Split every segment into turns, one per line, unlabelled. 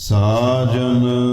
ਸਾਜਨ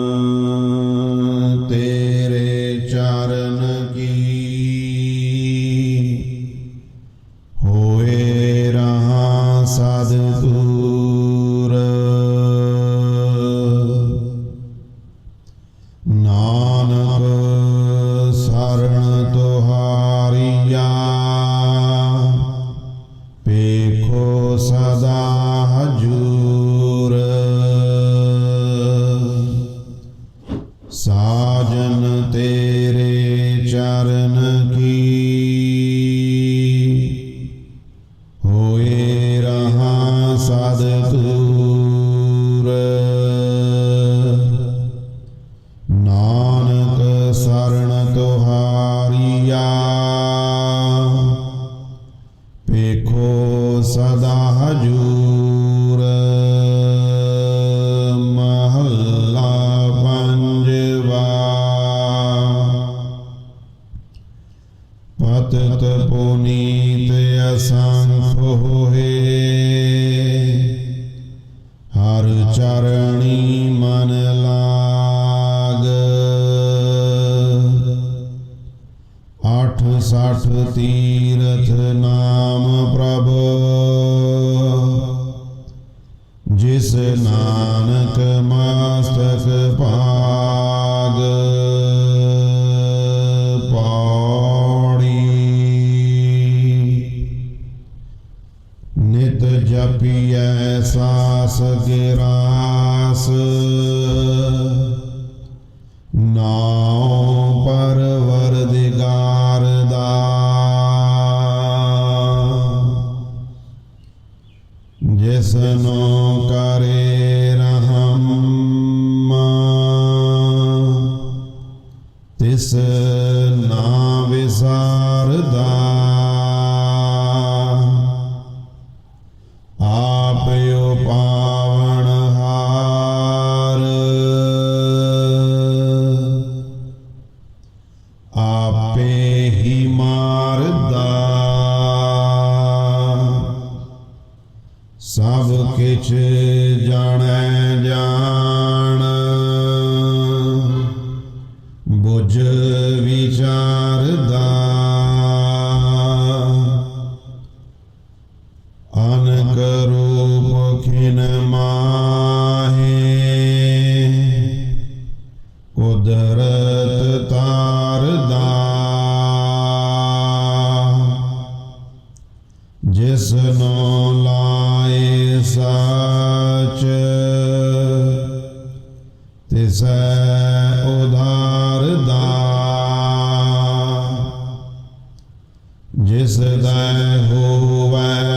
ਅਸੰਖ ਹੋਏ। ਹਰ ਚਰਣੀ ਮਨ ਲਾਗ। ਅੱਠ ਤੀਰਥ ਨਾਮ ਪ੍ਰਭ। ਜਿਸ ਨਾਨਕ ਮਸਤਕ ਪਾ ਜਪੀਐ ਸਾਸ ਗਿਰਾਸ। ਨਾਉ ਪਰਵਰਦਿਗਾਰ ਦਾ। ਜਿਸਨੋ ਕਰੇ ਰਹਮ ਤਿਸ ਕਿਛ ਜਾਣੈ ਜਾਣ। ਬੁਝ ਵਿਚਾਰਦਾ। ਅਨਕ ਰੂਪ ਖਿਨ ਮਾਹੇ। ਕੁਦਰਤ ਤਾਰਦਾ। ਜਿਸ ਨੂੰ ਲਾਏ ਸਾ ਸਾਚ ਤਿਸੈ ਉਧਾਰਦਾ ਜਿਸ ਦਾ। ਹੋਵੈ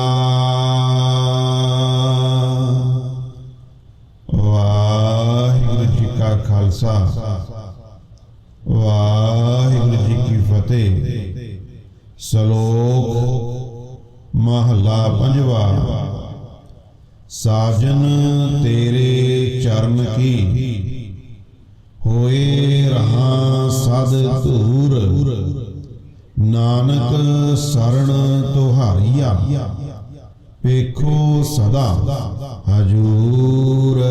ਕਾ ਖਾਲਸਾ। ਵਾਹਿਗੁਰੂ ਜੀ ਕੀ ਫਤਿਹ। ਸ਼ਲੋਕ ਮਹਲਾ ਪੰਜਵਾ। ਸਾਜਨ ਤੇਰੇ ਚਰਨ ਕੀ? ਹੋਏ ਰਹਾ ਸਦ ਧੂਰ। ਨਾਨਕ ਸਰਣ ਤੁਹਾਰੀਆ। ਵੇਖੋ ਸਦਾ ਹਜੂਰ।